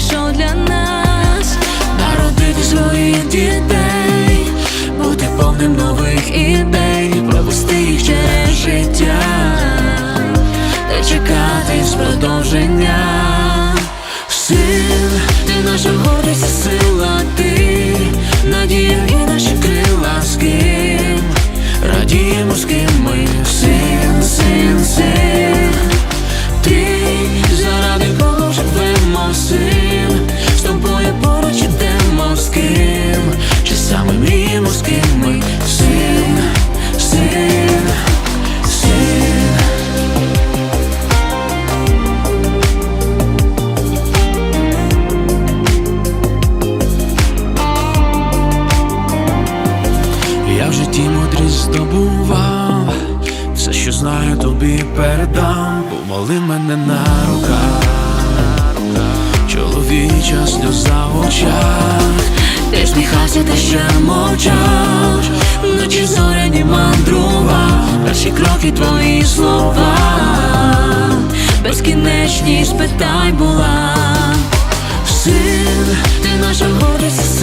прийшов для нас народити своїх дітей, бути повним нових ідей, провести їх через життя, та чекати з продовження. Син, ти наша гордість, і сила, ти надія і наші крила з ким радіємо з ким ми син, син, син. Ти в житті мудрість здобував, все, що знаю, тобі передам, помоли мене на руках, чоловіча сльоза в очах, ти сміхався, ти ще мовчав, вночі зоряні мандрував, перші кроки твої слова, безкінечність питань була. Син, ти наша гордість,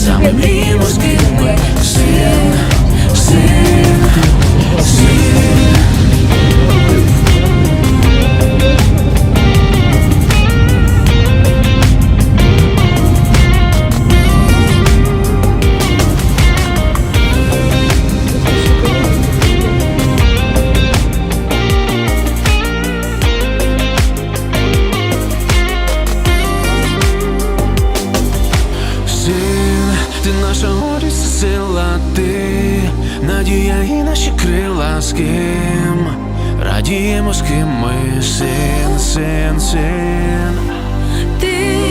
саме мріємо з ким ми син, син. Син, ти надія і наші крила з ким радіємо, з ким ми син, син, син. Ти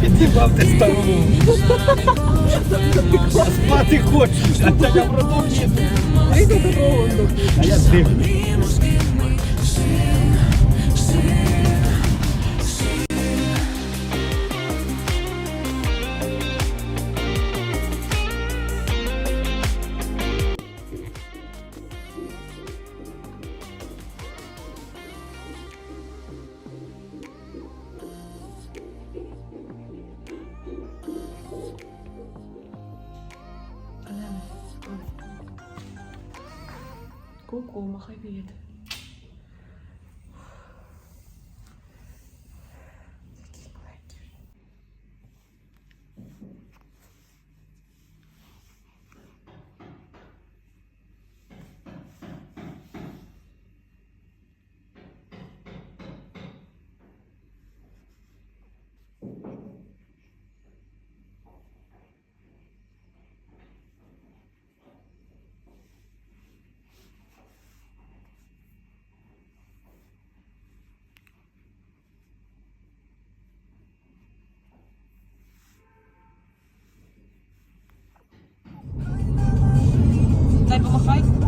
Підібав ти старому. Спати хочеш, а це я продовжую. А я дивлюсь. Ку-ку, махай привіт. Дай